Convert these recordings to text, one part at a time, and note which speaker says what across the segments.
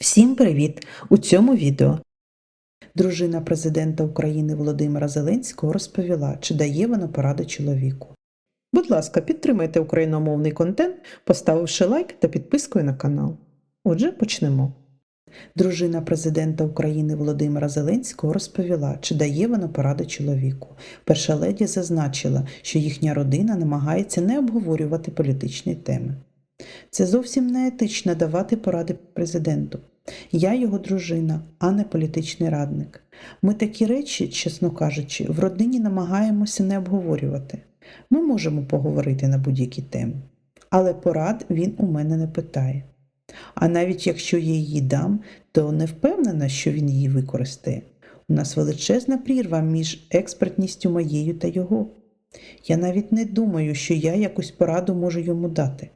Speaker 1: Всім привіт! У цьому відео дружина президента України Володимира Зеленського розповіла, чи дає вона поради чоловіку. Будь ласка, підтримайте україномовний контент, поставивши лайк та підпискою на канал. Отже, почнемо. Дружина президента України Володимира Зеленського розповіла, чи дає вона поради чоловіку. Перша леді зазначила, що їхня родина намагається не обговорювати політичні теми. Це зовсім не етично давати поради президенту. Я його дружина, а не політичний радник. Ми такі речі, чесно кажучи, в родині намагаємося не обговорювати. Ми можемо поговорити на будь-які теми, але порад він у мене не питає. А навіть якщо я її дам, то не впевнена, що він її використає. У нас величезна прірва між експертністю моєю та його. Я навіть не думаю, що я якусь пораду можу йому дати,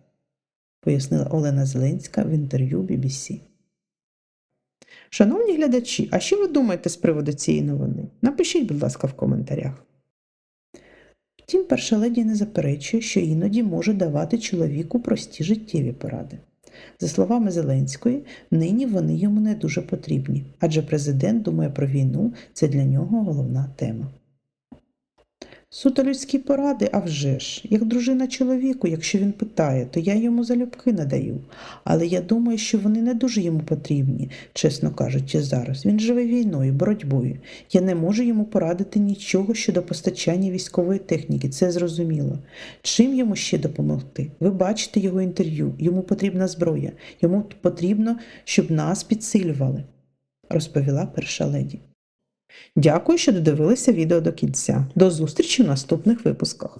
Speaker 1: пояснила Олена Зеленська в інтерв'ю BBC. Шановні глядачі, а що ви думаєте з приводу цієї новини? Напишіть, будь ласка, в коментарях. Втім, перша леді не заперечує, що іноді може давати чоловіку прості життєві поради. За словами Зеленської, нині вони йому не дуже потрібні, адже президент думає про війну, це для нього головна тема. Суто людські поради, а вже ж, як дружина чоловіку, якщо він питає, то я йому залюбки надаю. Але я думаю, що вони не дуже йому потрібні, чесно кажучи, зараз. Він живе війною, боротьбою. Я не можу йому порадити нічого щодо постачання військової техніки, це зрозуміло. Чим йому ще допомогти? Ви бачите його інтерв'ю, йому потрібна зброя, йому потрібно, щоб нас підсилювали, розповіла перша леді. Дякую, що додивилися відео до кінця. До зустрічі в наступних випусках.